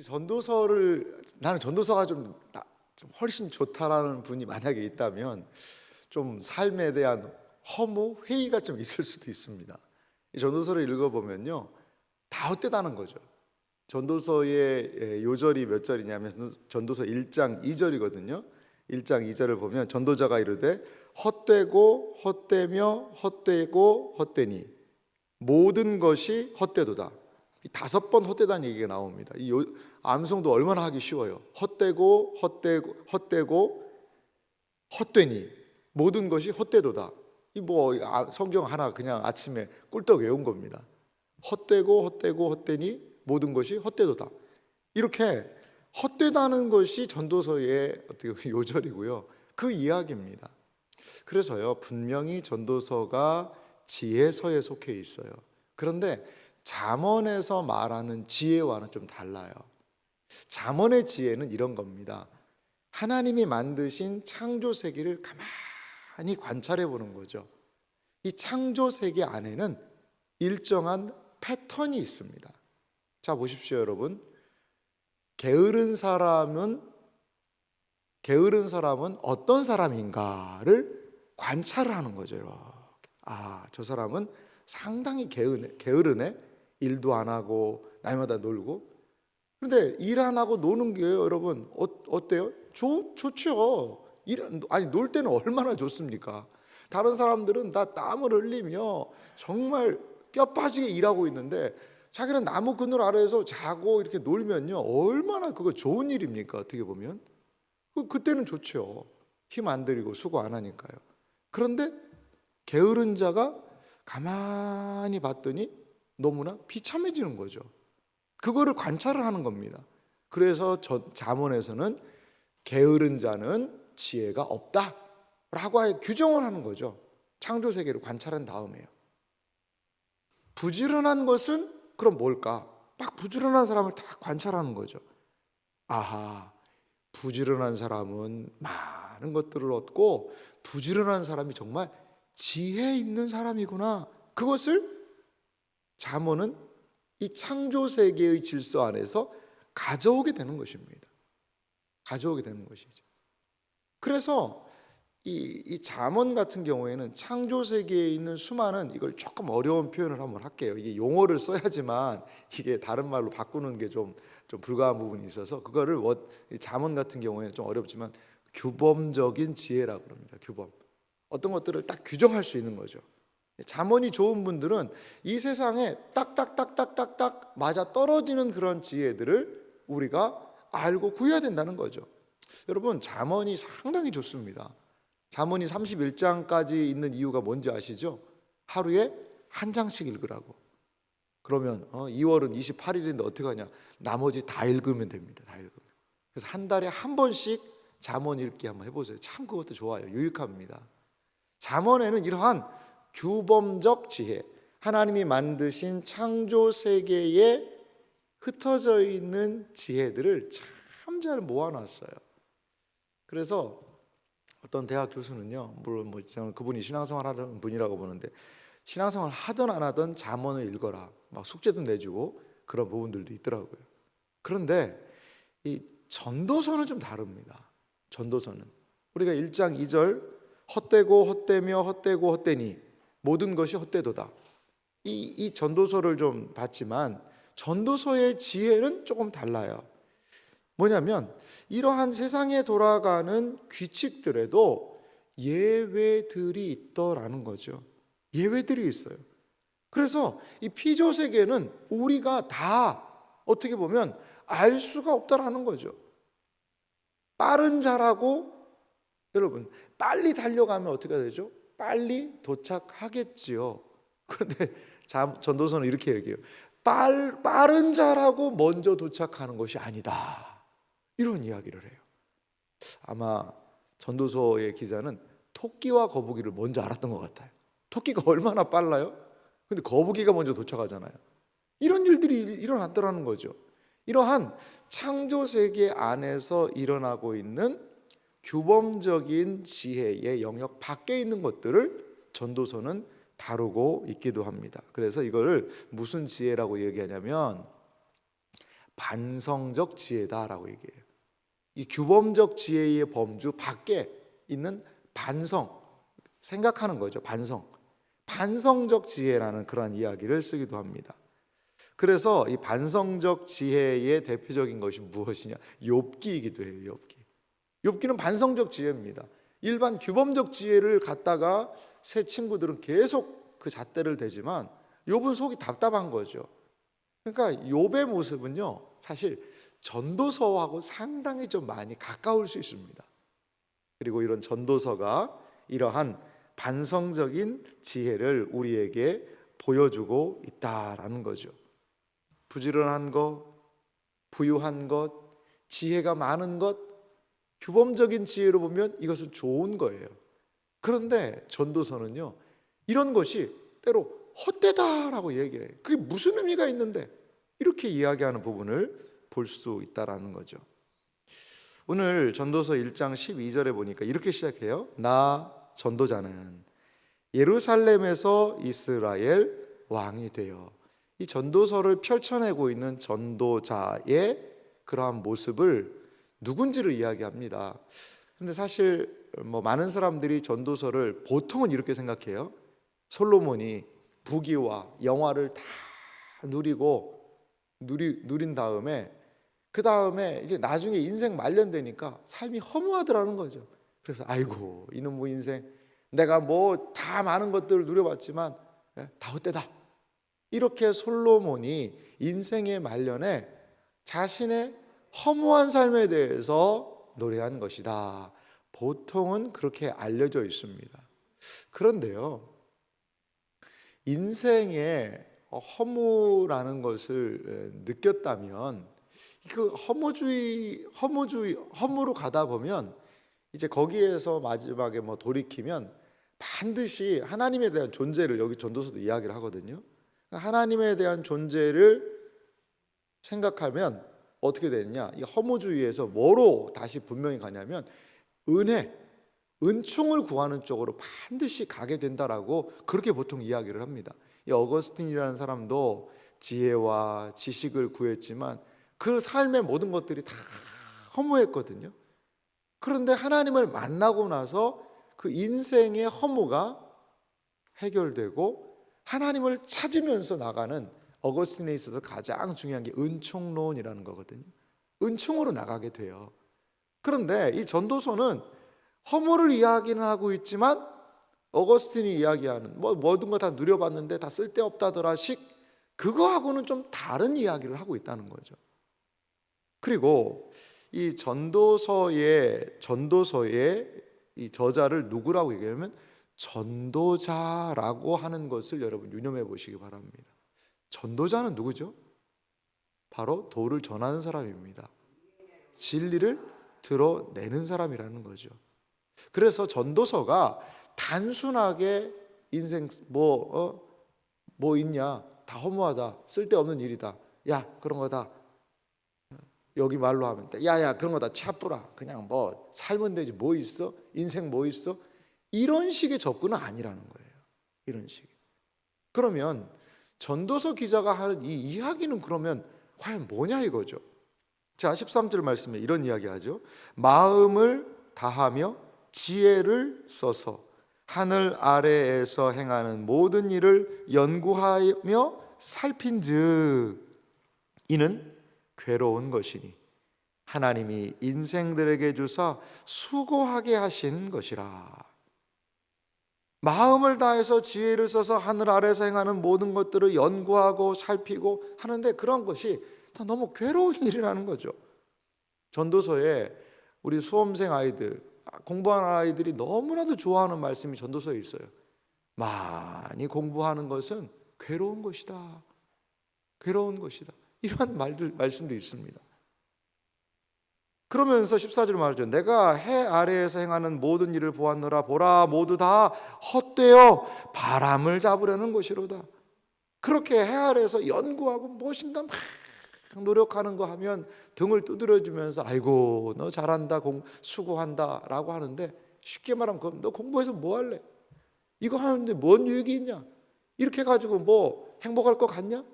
전도서를 나는 전도서가 좀, 나- 좀 훨씬 좋다라는 분이 만약에 있다면 좀 삶에 대한 허무 회의가 좀 있을 수도 있습니다. 이 전도서를 읽어보면요 다 헛되다는 거죠. 전도서의 예, 요절이 몇 절이냐면 전도서 1장 2절이거든요. 1장 2절을 보면 전도자가 이르되 헛되고 헛되며 헛되고 헛되니 모든 것이 헛되도다. 이 다섯 번 헛되다는 얘기가 나옵니다. 이 요- 암송도 얼마나 하기 쉬워요. 헛되고 헛되고 헛되고 헛되니 모든 것이 헛되도다. 이 뭐 성경 하나 그냥 아침에 꿀떡 외운 겁니다. 헛되고 헛되고 헛되니 모든 것이 헛되도다. 이렇게 헛되다는 것이 전도서의 어떻게 요절이고요. 그 이야기입니다. 그래서요 분명히 전도서가 지혜서에 속해 있어요. 그런데 잠언에서 말하는 지혜와는 좀 달라요. 잠언의 지혜는 이런 겁니다. 하나님이 만드신 창조 세계를 가만히 관찰해 보는 거죠. 이 창조 세계 안에는 일정한 패턴이 있습니다. 자 보십시오, 여러분. 게으른 사람은 게으른 사람은 어떤 사람인가를 관찰을 하는 거죠. 아, 저 사람은 상당히 게으네, 게으르네. 일도 안 하고 날마다 놀고. 근데 일 안 하고 노는 게 여러분 어, 어때요? 좋 좋죠. 일 아니 놀 때는 얼마나 좋습니까? 다른 사람들은 다 땀을 흘리며 정말 뼈 빠지게 일하고 있는데 자기는 나무 그늘 아래에서 자고 이렇게 놀면요 얼마나 그거 좋은 일입니까? 어떻게 보면 그 그때는 좋죠. 힘 안 들이고 수고 안 하니까요. 그런데 게으른 자가 가만히 봤더니 너무나 비참해지는 거죠. 그거를 관찰을 하는 겁니다. 그래서 저 잠언에서는 게으른 자는 지혜가 없다라고 규정을 하는 거죠. 창조 세계를 관찰한 다음에요. 부지런한 것은 그럼 뭘까? 막 부지런한 사람을 다 관찰하는 거죠. 아하, 부지런한 사람은 많은 것들을 얻고 부지런한 사람이 정말 지혜 있는 사람이구나. 그것을 잠언은 이 창조 세계의 질서 안에서 가져오게 되는 것입니다. 가져오게 되는 것이죠. 그래서 이, 이 잠언 같은 경우에는 창조 세계에 있는 수많은 이걸 조금 어려운 표현을 한번 할게요. 이게 용어를 써야지만 이게 다른 말로 바꾸는 게 좀 좀 불가한 부분이 있어서 그거를 워- 이 잠언 같은 경우에는 좀 어렵지만 규범적인 지혜라고 합니다. 규범. 어떤 것들을 딱 규정할 수 있는 거죠. 잠언이 좋은 분들은 이 세상에 딱딱딱딱딱딱 맞아 떨어지는 그런 지혜들을 우리가 알고 구해야 된다는 거죠. 여러분 잠언이 상당히 좋습니다. 잠언이 31장까지 있는 이유가 뭔지 아시죠? 하루에 한 장씩 읽으라고. 그러면 어, 2월은 28일인데 어떻게 하냐? 나머지 다 읽으면 됩니다. 다 읽으면. 그래서 한 달에 한 번씩 잠언 읽기 한번 해보세요. 참 그것도 좋아요. 유익합니다. 잠언에는 이러한 규범적 지혜, 하나님이 만드신 창조 세계에 흩어져 있는 지혜들을 참 잘 모아놨어요. 그래서 어떤 대학 교수는요, 물론 뭐 저는 그분이 신앙생활 하는 분이라고 보는데 신앙생활 하든 안 하든 잠언을 읽어라, 막 숙제도 내주고 그런 부분들도 있더라고요. 그런데 이 전도서는 좀 다릅니다. 전도서는 우리가 1장 2절 헛되고 헛되며 헛되고 헛되니 모든 것이 헛되도다. 이, 이 전도서를 좀 봤지만 전도서의 지혜는 조금 달라요. 뭐냐면 이러한 세상에 돌아가는 규칙들에도 예외들이 있더라는 거죠. 예외들이 있어요. 그래서 이 피조 세계는 우리가 다 어떻게 보면 알 수가 없다라는 거죠. 빠른 자라고 여러분 빨리 달려가면 어떻게 되죠? 빨리 도착하겠지요. 그런데 잠- 전도서는 이렇게 얘기해요. 빨, 빠른 자라고 먼저 도착하는 것이 아니다. 이런 이야기를 해요. 아마 전도서의 기자는 토끼와 거북이를 먼저 알았던 것 같아요. 토끼가 얼마나 빨라요? 근데 거북이가 먼저 도착하잖아요. 이런 일들이 일어났더라는 거죠. 이러한 창조 세계 안에서 일어나고 있는 규범적인 지혜의 영역 밖에 있는 것들을 전도서는 다루고 있기도 합니다. 그래서 이걸 무슨 지혜라고 얘기하냐면 반성적 지혜다라고 얘기해요. 이 규범적 지혜의 범주 밖에 있는 반성 생각하는 거죠. 반성. 반성적 지혜라는 그러한 이야기를 쓰기도 합니다. 그래서 이 반성적 지혜의 대표적인 것이 무엇이냐? 욥기이기도 해요. 욥기. 욥기는 반성적 지혜입니다. 일반 규범적 지혜를 갖다가 새 친구들은 계속 그 잣대를 대지만 욥은 속이 답답한 거죠. 그러니까 욥의 모습은요. 사실 전도서하고 상당히 좀 많이 가까울 수 있습니다. 그리고 이런 전도서가 이러한 반성적인 지혜를 우리에게 보여주고 있다라는 거죠. 부지런한 것, 부유한 것, 지혜가 많은 것, 규범적인 지혜로 보면 이것은 좋은 거예요. 그런데 전도서는요, 이런 것이 때로 헛되다라고 얘기해요. 그게 무슨 의미가 있는데 이렇게 이야기하는 부분을 볼 수 있다라는 거죠. 오늘 전도서 1장 12절에 보니까 이렇게 시작해요. 나 전도자는 예루살렘에서 이스라엘 왕이 되어 이 전도서를 펼쳐내고 있는 전도자의 그러한 모습을 누군지를 이야기합니다. 근데 사실 뭐 많은 사람들이 전도서를 보통은 이렇게 생각해요. 솔로몬이 부귀와 영화를 다 누리고 누리 누린 다음에 그 다음에 이제 나중에 인생 말년되니까 삶이 허무하더라는 거죠. 그래서 아이고 이놈의 뭐 인생 내가 뭐 다 많은 것들을 누려봤지만 예, 다 헛되다. 이렇게 솔로몬이 인생의 말년에 자신의 허무한 삶에 대해서 노래한 것이다. 보통은 그렇게 알려져 있습니다. 그런데요, 인생의 허무라는 것을 예, 느꼈다면 그 허무주의, 허무주의, 허무로 가다 보면 이제 거기에서 마지막에 뭐 돌이키면 반드시 하나님에 대한 존재를 여기 전도서도 이야기를 하거든요. 하나님에 대한 존재를 생각하면 어떻게 되느냐? 이 허무주의에서 뭐로 다시 분명히 가냐면 은혜, 은총을 구하는 쪽으로 반드시 가게 된다라고 그렇게 보통 이야기를 합니다. 이 어거스틴이라는 사람도 지혜와 지식을 구했지만 그 삶의 모든 것들이 다 허무했거든요. 그런데 하나님을 만나고 나서 그 인생의 허무가 해결되고 하나님을 찾으면서 나가는 어거스틴에 있어서 가장 중요한 게 은총론이라는 거거든요. 은총으로 나가게 돼요. 그런데 이 전도서는 허무를 이야기는 하고 있지만 어거스틴이 이야기하는 뭐 모든 거 다 누려봤는데 다 쓸데없다더라식 그거하고는 좀 다른 이야기를 하고 있다는 거죠. 그리고 이 전도서의 전도서의 이 저자를 누구라고 얘기하면 전도자라고 하는 것을 여러분 유념해 보시기 바랍니다. 전도자는 누구죠? 바로 도를 전하는 사람입니다. 진리를 드러내는 사람이라는 거죠. 그래서 전도서가 단순하게 인생 뭐, 어, 뭐 있냐, 다 허무하다, 쓸데없는 일이다, 야, 그런 거다. 여기 말로 하면 돼. 야야 그런 거다 차뿌라 그냥 뭐 살면 되지 뭐 있어 인생 뭐 있어 이런 식의 접근은 아니라는 거예요 이런 식 그러면 전도서 기자가 하는 이 이야기는 그러면 과연 뭐냐 이거죠 자 13절 말씀에 이런 이야기 하죠 마음을 다하며 지혜를 써서 하늘 아래에서 행하는 모든 일을 연구하며 살핀즉 이는 괴로운 것이니 하나님이 인생들에게 주사 수고하게 하신 것이라. 마음을 다해서 지혜를 써서 하늘 아래서 행하는 모든 것들을 연구하고 살피고 하는데 그런 것이 다 너무 괴로운 일이라는 거죠. 전도서에 우리 수험생 아이들, 공부하는 아이들이 너무나도 좋아하는 말씀이 전도서에 있어요. 많이 공부하는 것은 괴로운 것이다. 괴로운 것이다. 이러한 말들 말씀도 있습니다. 그러면서 14절 말하죠. 내가 해 아래에서 행하는 모든 일을 보았노라 보라 모두 다 헛되어 바람을 잡으려는 것이로다. 그렇게 해 아래에서 연구하고 무엇인가 막 노력하는 거 하면 등을 두드려 주면서 아이고 너 잘한다 공 수고한다라고 하는데 쉽게 말하면 그럼 너 공부해서 뭐 할래? 이거 하는데 뭔 유익이 있냐? 이렇게 가지고 뭐 행복할 것 같냐?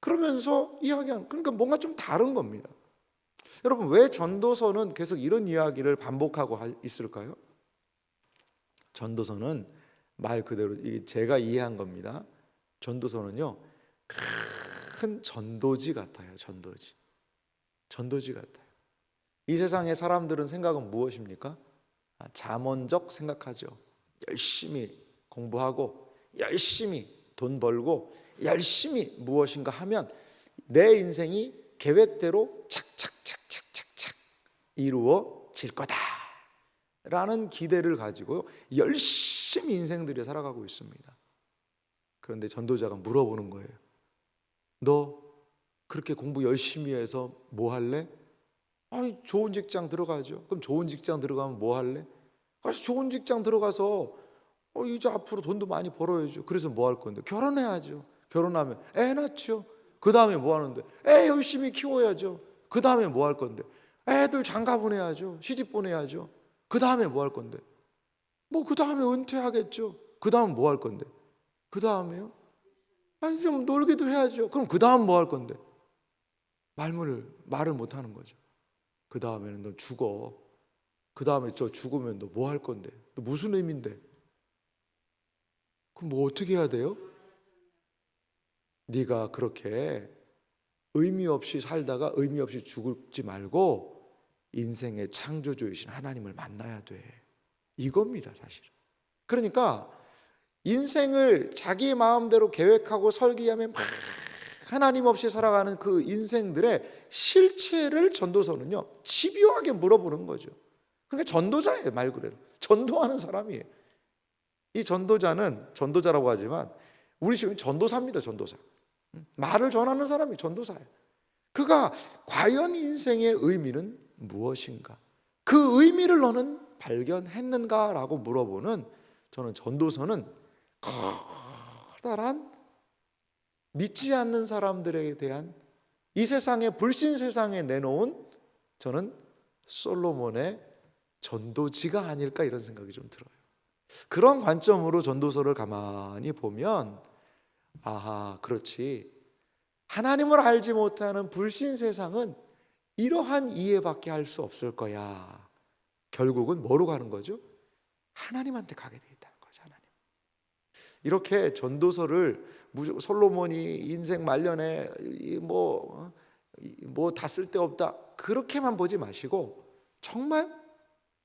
그러면서 이야기한 그러니까 뭔가 좀 다른 겁니다. 여러분 왜 전도서는 계속 이런 이야기를 반복하고 하- 있을까요? 전도서는 말 그대로 제가 이해한 겁니다. 전도서는요 큰 전도지 같아요. 전도지, 전도지 같아요. 이 세상의 사람들은 생각은 무엇입니까? 아, 자먼적 생각하죠. 열심히 공부하고 열심히 돈 벌고 열심히 무엇인가 하면 내 인생이 계획대로 착착착착착착 이루어질 거다 라는 기대를 가지고 열심히 인생들이 살아가고 있습니다. 그런데 전도자가 물어보는 거예요. 너 그렇게 공부 열심히 해서 뭐 할래? 아니 좋은 직장 들어가죠. 그럼 좋은 직장 들어가면 뭐 할래? 아 좋은 직장 들어가서 어, 이제 앞으로 돈도 많이 벌어야죠. 그래서 뭐 할 건데? 결혼해야죠. 결혼하면 애 낳죠. 그 다음에 뭐 하는데? 애 열심히 키워야죠. 그 다음에 뭐 할 건데? 애들 장가 보내야죠. 시집 보내야죠. 그 다음에 뭐 할 건데? 뭐 그 다음에 은퇴하겠죠. 그 다음 뭐 할 건데? 그 다음에요? 아니 좀 놀기도 해야죠. 그럼 그 다음 뭐 할 건데? 말문을 말을 못 하는 거죠. 그 다음에는 너 죽어. 그 다음에 저 죽으면 너 뭐 할 건데? 너 무슨 의미인데? 그럼 뭐 어떻게 해야 돼요? 네가 그렇게 의미 없이 살다가 의미 없이 죽지 말고 인생의 창조주이신 하나님을 만나야 돼. 이겁니다, 사실. 그러니까 인생을 자기 마음대로 계획하고 설계하면 막 하나님 없이 살아가는 그 인생들의 실체를 전도서는요 집요하게 물어보는 거죠. 그러니까 전도자예요 말 그대로 전도하는 사람이에요. 이 전도자는 전도자라고 하지만 우리 지금 전도사입니다 전도사. 말을 전하는 사람이 전도사예요. 그가 과연 인생의 의미는 무엇인가? 그 의미를 너는 발견했는가라고 물어보는 저는 전도서는 커다란 믿지 않는 사람들에 대한 이 세상의 불신 세상에 내놓은 저는 솔로몬의 전도지가 아닐까 이런 생각이 좀 들어요. 그런 관점으로 전도서를 가만히 보면 아하 그렇지 하나님을 알지 못하는 불신 세상은 이러한 이해밖에 할 수 없을 거야. 결국은 뭐로 가는 거죠? 하나님한테 가게 돼 있다는 거죠. 하나님. 이렇게 전도서를 솔로몬이 인생 말년에 뭐, 뭐뭐 다 쓸데없다 그렇게만 보지 마시고 정말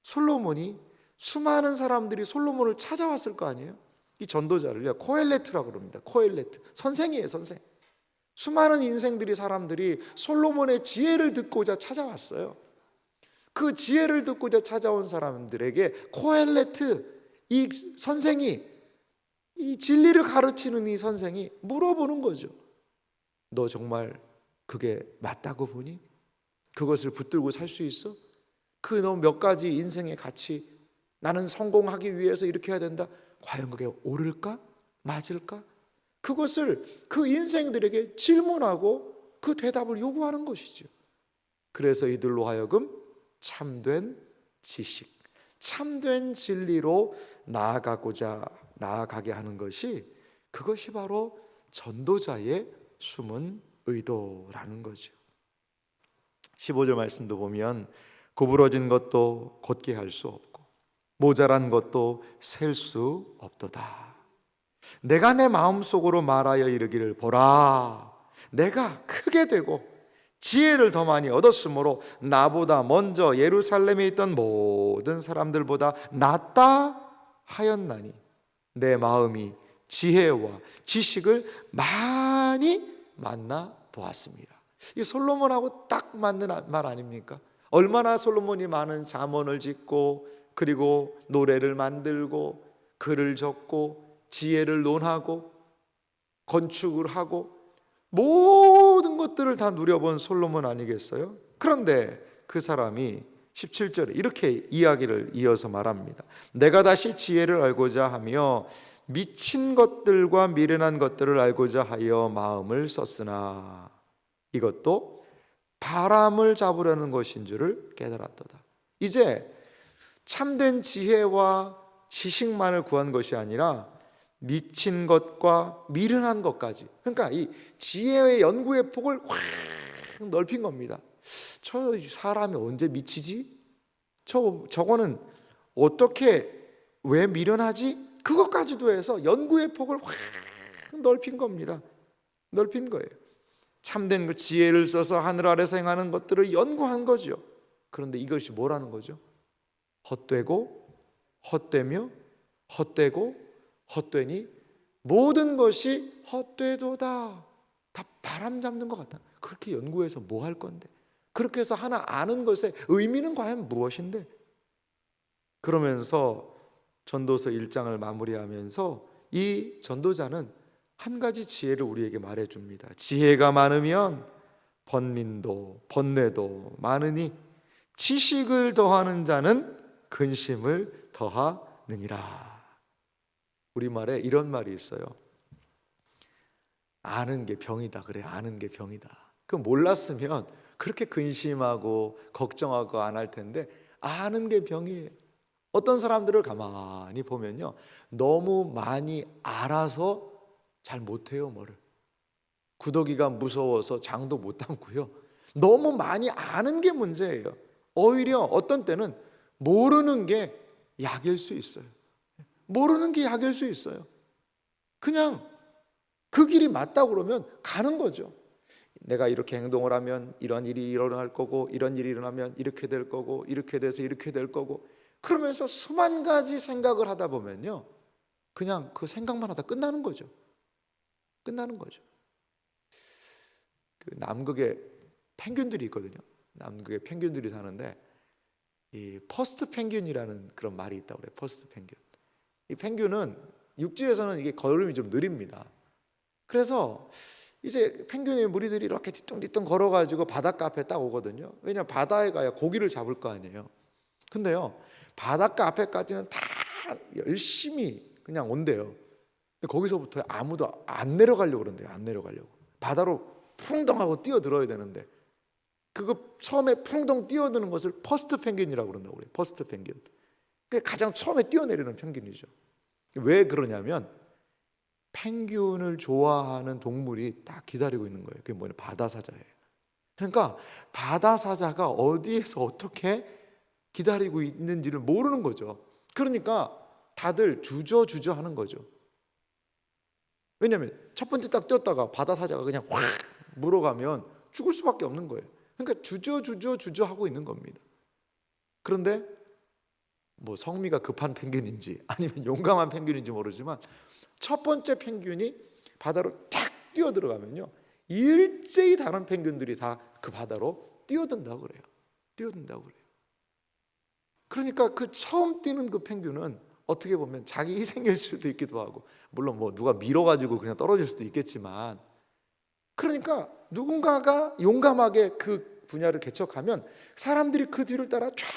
솔로몬이 수많은 사람들이 솔로몬을 찾아왔을 거 아니에요? 이 전도자를요 코엘레트라고 그럽니다. 코엘레트 선생이에요 선생. 수많은 인생들이 사람들이 솔로몬의 지혜를 듣고자 찾아왔어요. 그 지혜를 듣고자 찾아온 사람들에게 코엘레트 이 선생이 이 진리를 가르치는 이 선생이 물어보는 거죠. 너 정말 그게 맞다고 보니? 그것을 붙들고 살 수 있어? 그너몇 가지 인생의 가치 나는 성공하기 위해서 이렇게 해야 된다. 과연 그게 옳을까? 맞을까? 그것을 그 인생들에게 질문하고 그 대답을 요구하는 것이죠. 그래서 이들로 하여금 참된 지식, 참된 진리로 나아가고자 나아가게 하는 것이 그것이 바로 전도자의 숨은 의도라는 거죠. 15절 말씀도 보면 구부러진 것도 곧게 할 수 없고 모자란 것도 셀 수 없도다. 내가 내 마음속으로 말하여 이르기를 보라 내가 크게 되고 지혜를 더 많이 얻었으므로 나보다 먼저 예루살렘에 있던 모든 사람들보다 낫다 하였나니 내 마음이 지혜와 지식을 많이 만나 보았습니다. 이 솔로몬하고 딱 맞는 말 아닙니까? 얼마나 솔로몬이 많은 잠언을 짓고 그리고 노래를 만들고 글을 적고 지혜를 논하고 건축을 하고 모든 것들을 다 누려본 솔로몬 아니겠어요? 그런데 그 사람이 17절에 이렇게 이야기를 이어서 말합니다. 내가 다시 지혜를 알고자 하며 미친 것들과 미련한 것들을 알고자 하여 마음을 썼으나 이것도 바람을 잡으려는 것인 줄을 깨달았도다. 이제 참된 지혜와 지식만을 구한 것이 아니라 미친 것과 미련한 것까지. 그러니까 이 지혜의 연구의 폭을 확 넓힌 겁니다. 저 사람이 언제 미치지? 저 저거는 어떻게 왜 미련하지? 그것까지도 해서 연구의 폭을 확 넓힌 겁니다. 넓힌 거예요. 참된 그 지혜를 써서 하늘 아래서 행하는 것들을 연구한 거죠. 그런데 이것이 뭐라는 거죠? 헛되고 헛되며 헛되고 헛되니 모든 것이 헛되도다. 다 바람 잡는 것 같다. 그렇게 연구해서 뭐 할 건데? 그렇게 해서 하나 아는 것의 의미는 과연 무엇인데? 그러면서 전도서 1장을 마무리하면서 이 전도자는 한 가지 지혜를 우리에게 말해 줍니다. 지혜가 많으면 번민도 번뇌도 많으니 지식을 더하는 자는 근심을 더하느니라. 우리말에 이런 말이 있어요. 아는 게 병이다. 그래. 아는 게 병이다. 그 몰랐으면 그렇게 근심하고 걱정하고 안 할 텐데 아는 게 병이에요. 어떤 사람들을 가만히 보면요. 너무 많이 알아서 잘 못해요, 뭐를. 구더기가 무서워서 장도 못 담고요. 너무 많이 아는 게 문제예요. 오히려 어떤 때는 모르는 게 약일 수 있어요. 모르는 게 약일 수 있어요. 그냥 그 길이 맞다 그러면 가는 거죠. 내가 이렇게 행동을 하면 이런 일이 일어날 거고 이런 일이 일어나면 이렇게 될 거고 이렇게 돼서 이렇게 될 거고 그러면서 수만 가지 생각을 하다 보면요. 그냥 그 생각만 하다 끝나는 거죠. 끝나는 거죠. 그 남극에 펭귄들이 있거든요. 남극에 펭귄들이 사는데 이 퍼스트 펭귄이라는 그런 말이 있다고 그래요. 퍼스트 펭귄. 이 펭귄은 육지에서는 이게 걸음이 좀 느립니다. 그래서 이제 펭귄의 무리들이 이렇게 뒤뚱뒤뚱 걸어가지고 바닷가 앞에 딱 오거든요. 왜냐 바다에 가야 고기를 잡을 거 아니에요. 근데요 바닷가 앞에까지는 다 열심히 그냥 온대요. 근데 거기서부터 아무도 안 내려가려고 그런대요. 안 내려가려고 바다로 풍덩하고 뛰어들어야 되는데 그거 처음에 풍덩 뛰어드는 것을 퍼스트 펭귄이라고 그런다고 그래요. 퍼스트 펭귄. 그게 가장 처음에 뛰어내리는 펭귄이죠. 왜 그러냐면 펭귄을 좋아하는 동물이 딱 기다리고 있는 거예요. 그게 뭐냐? 바다 사자예요. 그러니까 바다 사자가 어디에서 어떻게 기다리고 있는지를 모르는 거죠. 그러니까 다들 주저주저 하는 거죠. 왜냐하면 첫 번째 딱 뛰었다가 바다 사자가 그냥 확 물어가면 죽을 수밖에 없는 거예요. 그러니까 주저주저 주저 하고 있는 겁니다. 그런데 뭐 성미가 급한 펭귄인지 아니면 용감한 펭귄인지 모르지만 첫 번째 펭귄이 바다로 탁 뛰어 들어가면요 일제히 다른 펭귄들이 다 그 바다로 뛰어든다고 그래요. 뛰어든다고 그래요. 그러니까 그 처음 뛰는 그 펭귄은 어떻게 보면 자기 희생일 수도 있기도 하고 물론 뭐 누가 밀어가지고 그냥 떨어질 수도 있겠지만 그러니까 누군가가 용감하게 그 분야를 개척하면 사람들이 그 뒤를 따라 쫙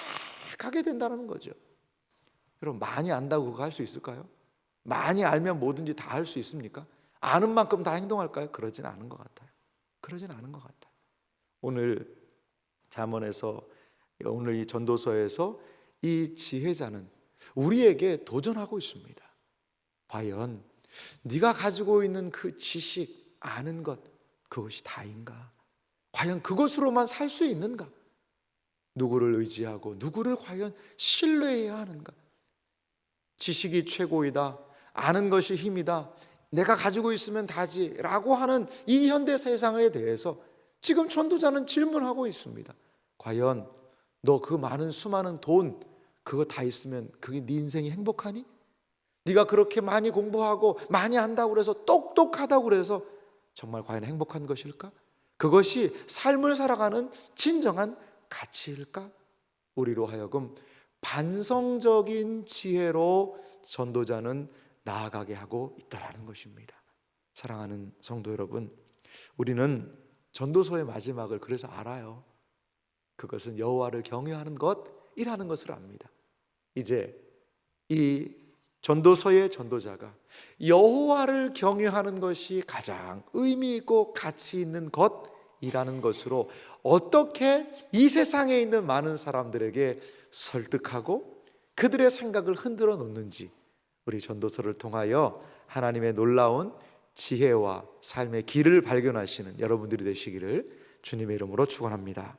가게 된다는 거죠. 여러분 많이 안다고 그거 할 수 있을까요? 많이 알면 뭐든지 다 할 수 있습니까? 아는 만큼 다 행동할까요? 그러진 않은 것 같아요. 그러진 않은 것 같아요. 오늘 잠언에서 오늘 이 전도서에서 이 지혜자는 우리에게 도전하고 있습니다. 과연 네가 가지고 있는 그 지식, 아는 것 그것이 다인가? 과연 그것으로만 살 수 있는가? 누구를 의지하고 누구를 과연 신뢰해야 하는가? 지식이 최고이다. 아는 것이 힘이다. 내가 가지고 있으면 다지 라고 하는 이 현대 세상에 대해서 지금 전도자는 질문하고 있습니다. 과연 너 그 많은 수많은 돈 그거 다 있으면 그게 네 인생이 행복하니? 네가 그렇게 많이 공부하고 많이 한다고 그래서 똑똑하다고 그래서 정말 과연 행복한 것일까? 그것이 삶을 살아가는 진정한 가치일까? 우리로 하여금 반성적인 지혜로 전도자는 나아가게 하고 있다라는 것입니다. 사랑하는 성도 여러분, 우리는 전도서의 마지막을 그래서 알아요. 그것은 여호와를 경외하는 것이라는 것을 압니다. 이제 이 전도서의 전도자가 여호와를 경외하는 것이 가장 의미 있고 가치 있는 것 이라는 것으로 어떻게 이 세상에 있는 많은 사람들에게 설득하고 그들의 생각을 흔들어 놓는지 우리 전도서를 통하여 하나님의 놀라운 지혜와 삶의 길을 발견하시는 여러분들이 되시기를 주님의 이름으로 축원합니다.